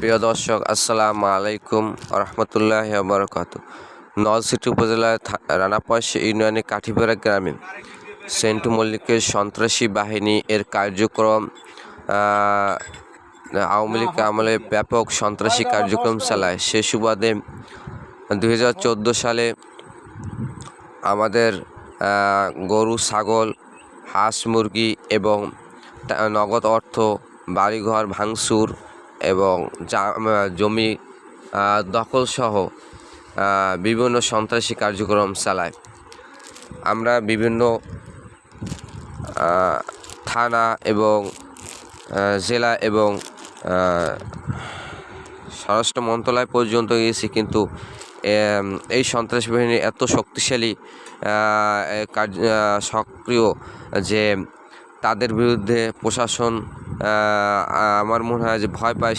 প্রিয় দর্শক, আসসালামু আলাইকুম রহমতুল্লাহ বরকাত নলসিটি উপজেলার রানাপয়স ইউনিয়নের কাঠিপাড়া গ্রামে সেন্টু মল্লিকের সন্ত্রাসী বাহিনী এর কার্যক্রম আওয়ামী লীগ আমলে ব্যাপক সন্ত্রাসী কার্যক্রম চালায়। সে সুবাদে দু হাজার চোদ্দ সালে আমাদের গরু, ছাগল, হাঁস, মুরগি এবং নগদ অর্থ, বাড়িঘর, ভাঙচুর এবং জমি দখলসহ বিভিন্ন সন্ত্রাসী কার্যক্রম চালায়। আমরা বিভিন্ন থানা এবং জেলা এবং স্বরাষ্ট্র মন্ত্রণালয় পর্যন্ত গিয়েছি, কিন্তু এই সন্ত্রাসী বাহিনী এত শক্তিশালী কার্য- সক্রিয় যে তাদের বিরুদ্ধে প্রশাসন আমার মনে হয় যে ভয় পায়